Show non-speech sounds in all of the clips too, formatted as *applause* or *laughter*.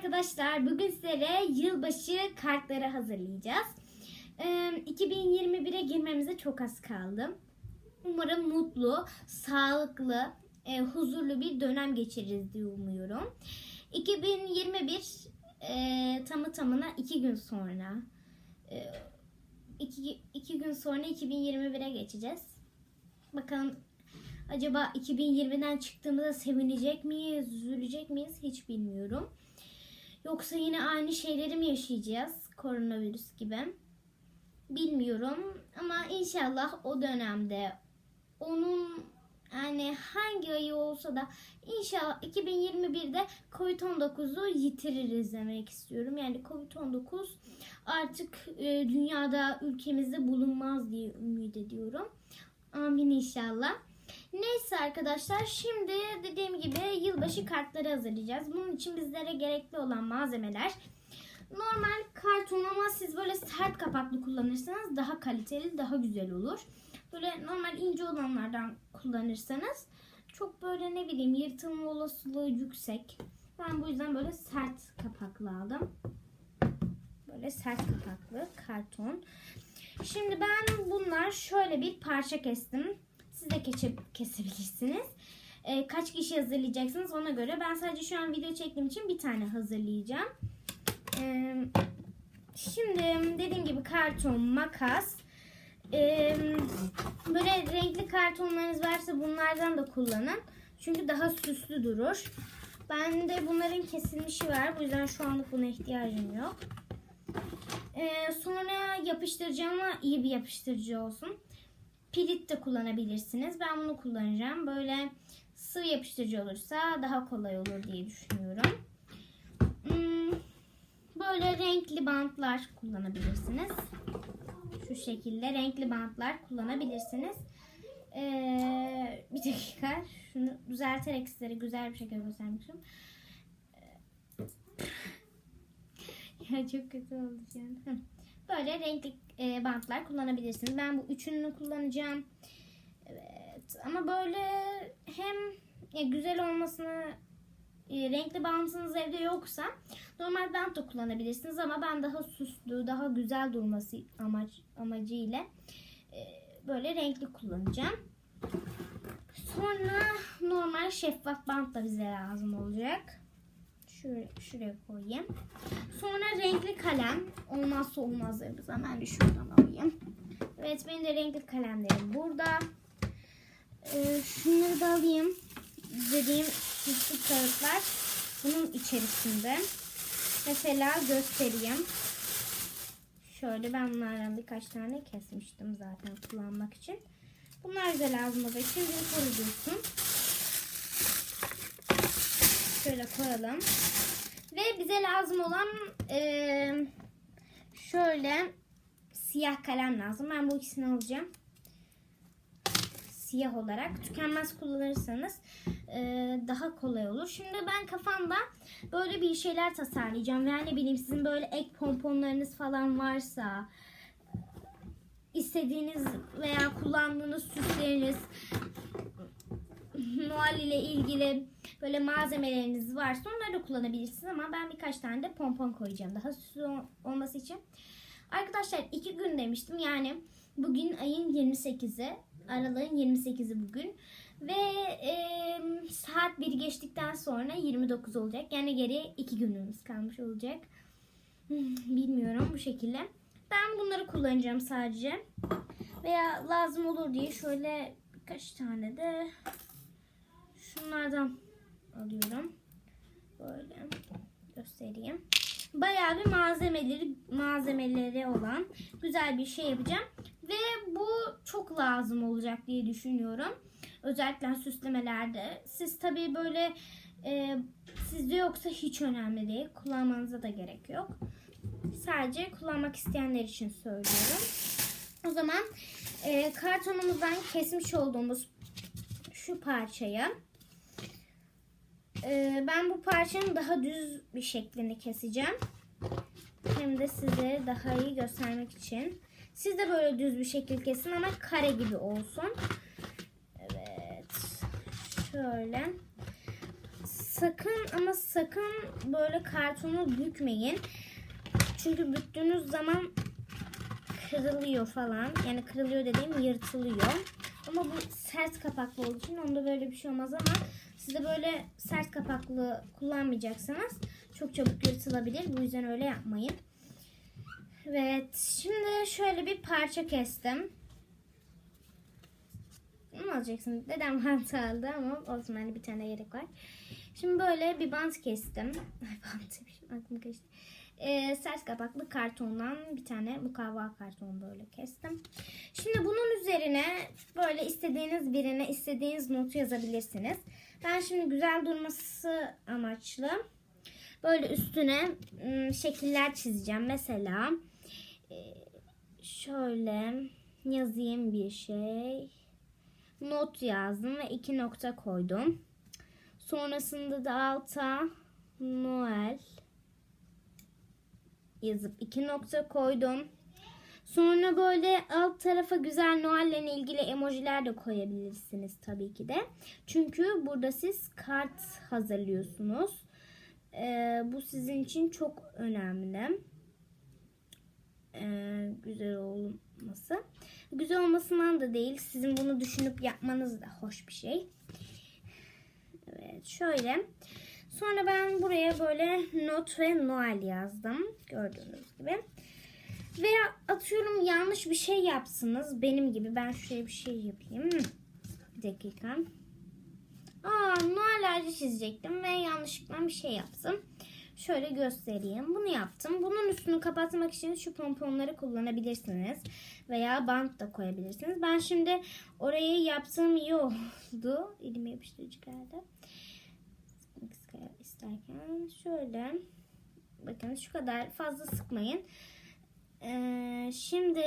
arkadaşlar. Bugün sizlere yılbaşı kartları hazırlayacağız. Ee, 2021'e girmemize çok az kaldı. Umarım mutlu, sağlıklı, huzurlu bir dönem geçiririz diye umuyorum. 2021 e, tamı tamına iki gün sonra, e, iki, iki gün sonra 2021'e geçeceğiz. Bakalım Acaba 2020'den çıktığımızda sevinecek miyiz, üzülecek miyiz hiç bilmiyorum. Yoksa yine aynı şeyleri mi yaşayacağız koronavirüs gibi? Bilmiyorum ama inşallah o dönemde onun yani hangi ayı olsa da inşallah 2021'de Covid-19'u yitiririz demek istiyorum. Yani Covid-19 artık e, dünyada ülkemizde bulunmaz diye ümit ediyorum. Amin inşallah. Neyse arkadaşlar şimdi dediğim gibi yılbaşı kartları hazırlayacağız. Bunun için bizlere gerekli olan malzemeler normal karton ama siz böyle sert kapaklı kullanırsanız daha kaliteli daha güzel olur. Böyle normal ince olanlardan kullanırsanız çok böyle ne bileyim yırtılma olasılığı yüksek. Ben bu yüzden böyle sert kapaklı aldım. Böyle sert kapaklı karton. Şimdi ben bunlar şöyle bir parça kestim. Siz de keçip kesebilirsiniz. Ee, kaç kişi hazırlayacaksınız ona göre. Ben sadece şu an video çektiğim için bir tane hazırlayacağım. Ee, şimdi dediğim gibi karton, makas. Ee, böyle renkli kartonlarınız varsa bunlardan da kullanın. Çünkü daha süslü durur. Bende bunların kesilmişi var. Bu yüzden şu anlık buna ihtiyacım yok. Ee, sonra yapıştırıcı ama iyi bir yapıştırıcı olsun. Pirit de kullanabilirsiniz. Ben bunu kullanacağım. Böyle sıvı yapıştırıcı olursa daha kolay olur diye düşünüyorum. Hmm, Böyle renkli bantlar kullanabilirsiniz. Şu şekilde renkli bantlar kullanabilirsiniz. Ee, bir dakika. Şunu düzelterek sizlere güzel bir şekilde göstermek istiyorum. *laughs* ya çok kötü oldu. Hı. Böyle renkli e, bantlar kullanabilirsiniz. Ben bu üçünü kullanacağım. Evet. Ama böyle hem ya, güzel olmasını e, renkli bantınız evde yoksa normal bant da kullanabilirsiniz ama ben daha süslü, daha güzel durması amaç amacıyla e, böyle renkli kullanacağım. Sonra normal şeffaf bant da bize lazım olacak. Şöyle şuraya koyayım. Sonra renkli kalem. Olmazsa olmazlarımız. Hemen bir şuradan alayım. Evet benim de renkli kalemlerim burada. Ee, şunları da alayım. Dediğim süslü kağıtlar bunun içerisinde. Mesela göstereyim. Şöyle ben bunlardan birkaç tane kesmiştim zaten kullanmak için. Bunlar da lazım olduğu için bir koru dursun. Şöyle koyalım. Ve bize lazım olan e, şöyle siyah kalem lazım. Ben bu ikisini alacağım. Siyah olarak. Tükenmez kullanırsanız e, daha kolay olur. Şimdi ben kafamda böyle bir şeyler tasarlayacağım. Yani bileyim sizin böyle ek pomponlarınız falan varsa istediğiniz veya kullandığınız süsleriniz Noel ile ilgili böyle malzemeleriniz varsa onları da kullanabilirsiniz ama ben birkaç tane de pompon koyacağım daha süslü olması için. Arkadaşlar iki gün demiştim yani bugün ayın 28'i aralığın 28'i bugün ve e, saat 1 geçtikten sonra 29 olacak yani geriye iki günümüz kalmış olacak. Bilmiyorum bu şekilde. Ben bunları kullanacağım sadece veya lazım olur diye şöyle birkaç tane de şunlardan alıyorum. Böyle göstereyim. Bayağı bir malzemeleri malzemeleri olan güzel bir şey yapacağım. Ve bu çok lazım olacak diye düşünüyorum. Özellikle süslemelerde. Siz tabii böyle e, sizde yoksa hiç önemli değil. Kullanmanıza da gerek yok. Sadece kullanmak isteyenler için söylüyorum. O zaman e, kartonumuzdan kesmiş olduğumuz şu parçayı ee, ben bu parçanın daha düz bir şeklini keseceğim. Hem de size daha iyi göstermek için. Siz de böyle düz bir şekil kesin ama kare gibi olsun. Evet. Şöyle. sakın ama sakın böyle kartonu bükmeyin. Çünkü büktüğünüz zaman kırılıyor falan. Yani kırılıyor dediğim yırtılıyor. Ama bu sert kapaklı olduğu için onda böyle bir şey olmaz ama siz de böyle sert kapaklı kullanmayacaksanız çok çabuk yırtılabilir. Bu yüzden öyle yapmayın. Evet. Şimdi şöyle bir parça kestim. Ne alacaksın? Dedem bant aldı ama olsun hani bir tane yedek var. Şimdi böyle bir bant kestim. *laughs* Ay bant aklım kaçtı. Ee, sert kapaklı kartondan bir tane mukavva karton böyle kestim. Şimdi bunun üzerine böyle istediğiniz birine istediğiniz notu yazabilirsiniz. Ben şimdi güzel durması amaçlı böyle üstüne ım, şekiller çizeceğim. Mesela e, şöyle yazayım bir şey. Not yazdım ve iki nokta koydum. Sonrasında da alta Noel yazıp iki nokta koydum. Sonra böyle alt tarafa güzel Noel'le ilgili emojiler de koyabilirsiniz tabii ki de. Çünkü burada siz kart hazırlıyorsunuz. Ee, bu sizin için çok önemli. Ee, güzel olması. Güzel olmasından da değil. Sizin bunu düşünüp yapmanız da hoş bir şey. Evet şöyle. Sonra ben buraya böyle not ve Noel yazdım. Gördüğünüz gibi. Veya atıyorum yanlış bir şey yapsınız. Benim gibi. Ben şuraya bir şey yapayım. Bir dakika. Aa Noel ağacı çizecektim ve yanlışlıkla bir şey yaptım. Şöyle göstereyim. Bunu yaptım. Bunun üstünü kapatmak için şu pomponları kullanabilirsiniz. Veya bant da koyabilirsiniz. Ben şimdi orayı yaptığım iyi oldu. *laughs* Elime yapıştırıcı geldi. İsterken şöyle bakın şu kadar fazla sıkmayın. Ee, şimdi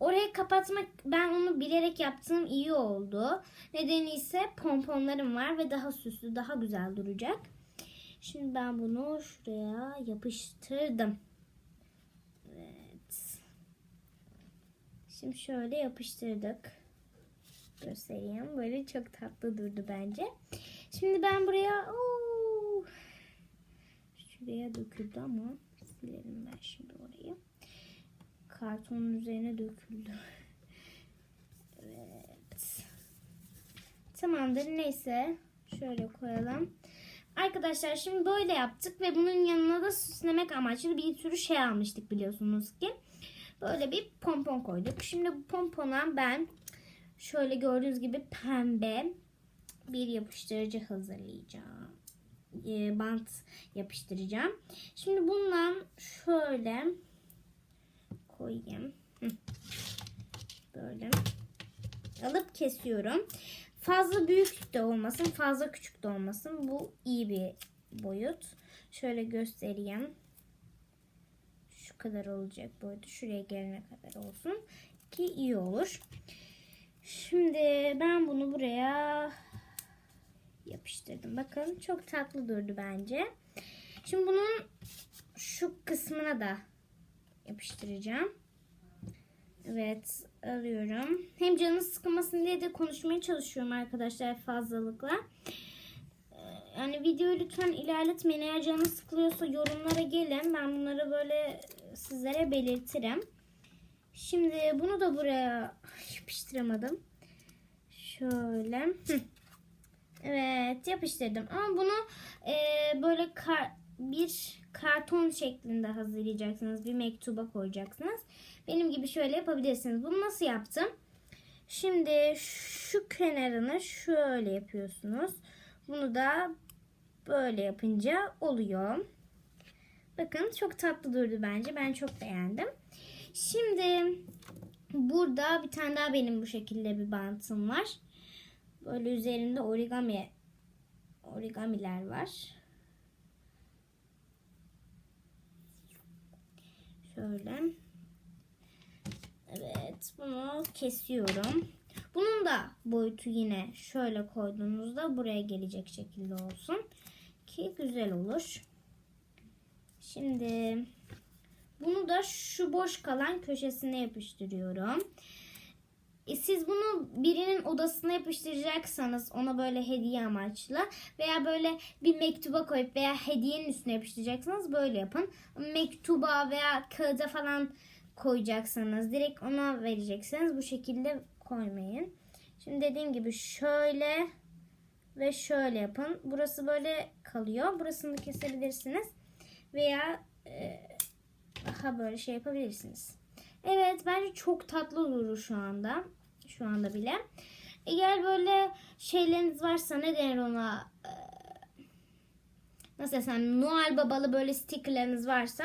orayı kapatmak ben onu bilerek yaptığım iyi oldu. Nedeni ise pomponlarım var ve daha süslü daha güzel duracak. Şimdi ben bunu şuraya yapıştırdım. Evet. Şimdi şöyle yapıştırdık. Göstereyim. Böyle çok tatlı durdu bence. Şimdi ben buraya Oo, şuraya döküldü ama silerim ben şimdi orayı. Kartonun üzerine döküldü. Evet. Tamamdır. Neyse. Şöyle koyalım. Arkadaşlar şimdi böyle yaptık ve bunun yanına da süslemek amaçlı bir sürü şey almıştık biliyorsunuz ki. Böyle bir pompon koyduk. Şimdi bu pompona ben şöyle gördüğünüz gibi pembe bir yapıştırıcı hazırlayacağım. E, bant yapıştıracağım. Şimdi bundan şöyle koyayım. Böyle alıp kesiyorum. Fazla büyük de olmasın, fazla küçük de olmasın. Bu iyi bir boyut. Şöyle göstereyim. Şu kadar olacak boyutu. Şuraya gelene kadar olsun ki iyi olur. Şimdi ben bunu buraya yapıştırdım. Bakın çok tatlı durdu bence. Şimdi bunun şu kısmına da yapıştıracağım. Evet alıyorum. Hem canınız sıkılmasın diye de konuşmaya çalışıyorum arkadaşlar fazlalıkla. Ee, Yani videoyu lütfen ilerletmeyin. Eğer canınız sıkılıyorsa yorumlara gelin. Ben bunları böyle sizlere belirtirim. Şimdi bunu da buraya *laughs* yapıştıramadım. Şöyle. Evet yapıştırdım. Ama bunu e, böyle kar, bir karton şeklinde hazırlayacaksınız. Bir mektuba koyacaksınız. Benim gibi şöyle yapabilirsiniz. Bunu nasıl yaptım? Şimdi şu kenarını şöyle yapıyorsunuz. Bunu da böyle yapınca oluyor. Bakın çok tatlı durdu bence. Ben çok beğendim. Şimdi burada bir tane daha benim bu şekilde bir bantım var. Böyle üzerinde origami origamiler var. Şöyle. Evet bunu kesiyorum. Bunun da boyutu yine şöyle koyduğunuzda buraya gelecek şekilde olsun. Ki güzel olur. Şimdi bunu da şu boş kalan köşesine yapıştırıyorum. E, siz bunu birinin odasına yapıştıracaksanız ona böyle hediye amaçlı veya böyle bir mektuba koyup veya hediyenin üstüne yapıştıracaksanız böyle yapın. Mektuba veya kağıda falan koyacaksanız direkt ona verecekseniz bu şekilde koymayın. Şimdi dediğim gibi şöyle ve şöyle yapın. Burası böyle kalıyor. Burasını da kesebilirsiniz. Veya e, daha böyle şey yapabilirsiniz. Evet bence çok tatlı durur şu anda. Şu anda bile. Eğer böyle şeyleriniz varsa ne denir ona? Ee, Nasıl desem Noel babalı böyle stickerlarınız varsa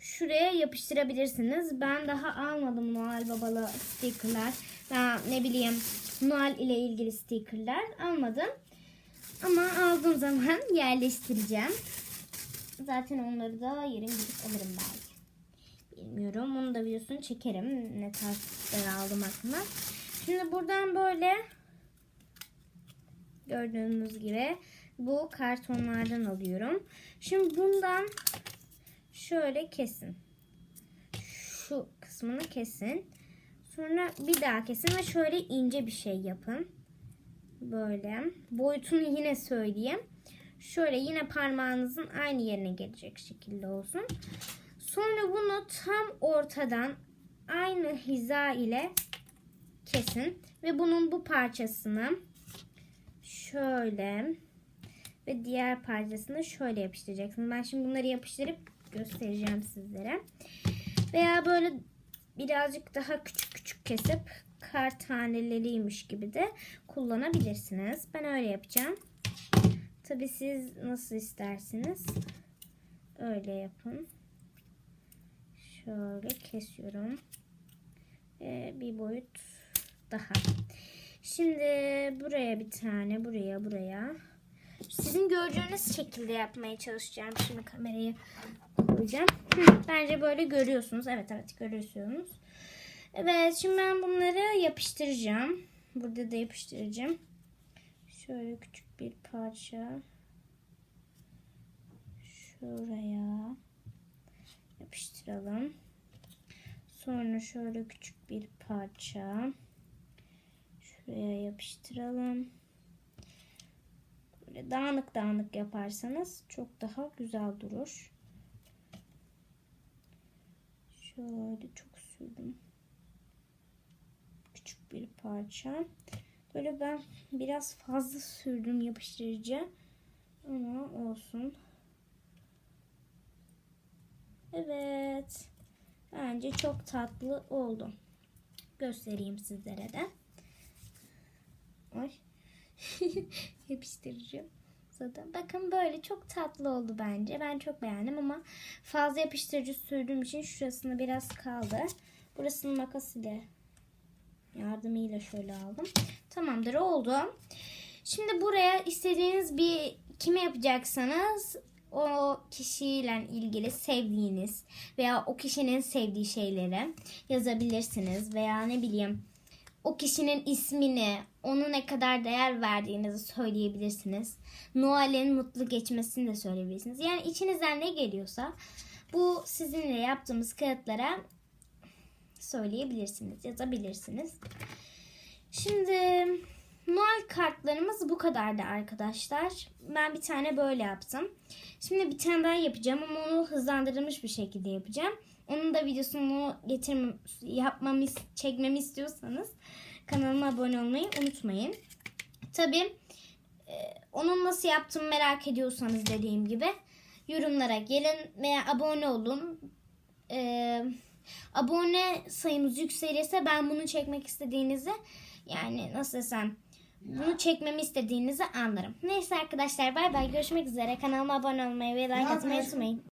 şuraya yapıştırabilirsiniz. Ben daha almadım Noel babalı stickerlar. Daha ne bileyim Noel ile ilgili stickerlar almadım. Ama aldığım zaman *laughs* yerleştireceğim. Zaten onları da yarın gidip alırım belki. Bilmiyorum. Onu da videosunu çekerim. Ne tarz aldım aklına. Şimdi buradan böyle gördüğünüz gibi bu kartonlardan alıyorum. Şimdi bundan şöyle kesin. Şu kısmını kesin. Sonra bir daha kesin ve şöyle ince bir şey yapın. Böyle. Boyutunu yine söyleyeyim. Şöyle yine parmağınızın aynı yerine gelecek şekilde olsun. Sonra bunu tam ortadan aynı hiza ile kesin ve bunun bu parçasını şöyle ve diğer parçasını şöyle yapıştıracaksınız. Ben şimdi bunları yapıştırıp göstereceğim sizlere. Veya böyle birazcık daha küçük küçük kesip kar taneleriymiş gibi de kullanabilirsiniz. Ben öyle yapacağım. Tabi siz nasıl isterseniz öyle yapın. Şöyle kesiyorum. Ee, bir boyut daha. Şimdi buraya bir tane, buraya, buraya. Sizin göreceğiniz şekilde yapmaya çalışacağım. Şimdi kamerayı koyacağım. Hı, bence böyle görüyorsunuz. Evet evet görüyorsunuz. Evet şimdi ben bunları yapıştıracağım. Burada da yapıştıracağım. Şöyle küçük bir parça. Şuraya yapıştıralım. Sonra şöyle küçük bir parça. Şuraya yapıştıralım. Böyle dağınık dağınık yaparsanız çok daha güzel durur. Şöyle çok sürdüm. Küçük bir parça. Böyle ben biraz fazla sürdüm yapıştırıcı. Ama olsun. Evet. Bence çok tatlı oldu. Göstereyim sizlere de. Ay. *laughs* Yapıştırıcı. Zaten bakın böyle çok tatlı oldu bence. Ben çok beğendim ama fazla yapıştırıcı sürdüğüm için şurasında biraz kaldı. Burasını makas ile yardımıyla şöyle aldım. Tamamdır oldu. Şimdi buraya istediğiniz bir kime yapacaksanız o kişiyle ilgili sevdiğiniz veya o kişinin sevdiği şeyleri yazabilirsiniz veya ne bileyim o kişinin ismini, onu ne kadar değer verdiğinizi söyleyebilirsiniz. Noel'in mutlu geçmesini de söyleyebilirsiniz. Yani içinizden ne geliyorsa bu sizinle yaptığımız kağıtlara söyleyebilirsiniz, yazabilirsiniz. Şimdi Noel kartlarımız bu kadardı arkadaşlar. Ben bir tane böyle yaptım. Şimdi bir tane daha yapacağım ama onu hızlandırılmış bir şekilde yapacağım. Onun da videosunu getirmem, yapmamı, çekmemi istiyorsanız kanalıma abone olmayı unutmayın. Tabii e, onun nasıl yaptığımı merak ediyorsanız dediğim gibi yorumlara gelin veya abone olun. Ee, abone sayımız yükselirse ben bunu çekmek istediğinizi yani nasıl desem bunu çekmemi istediğinizi anlarım. Neyse arkadaşlar bay bay görüşmek üzere. Kanalıma abone olmayı ve like atmayı unutmayın.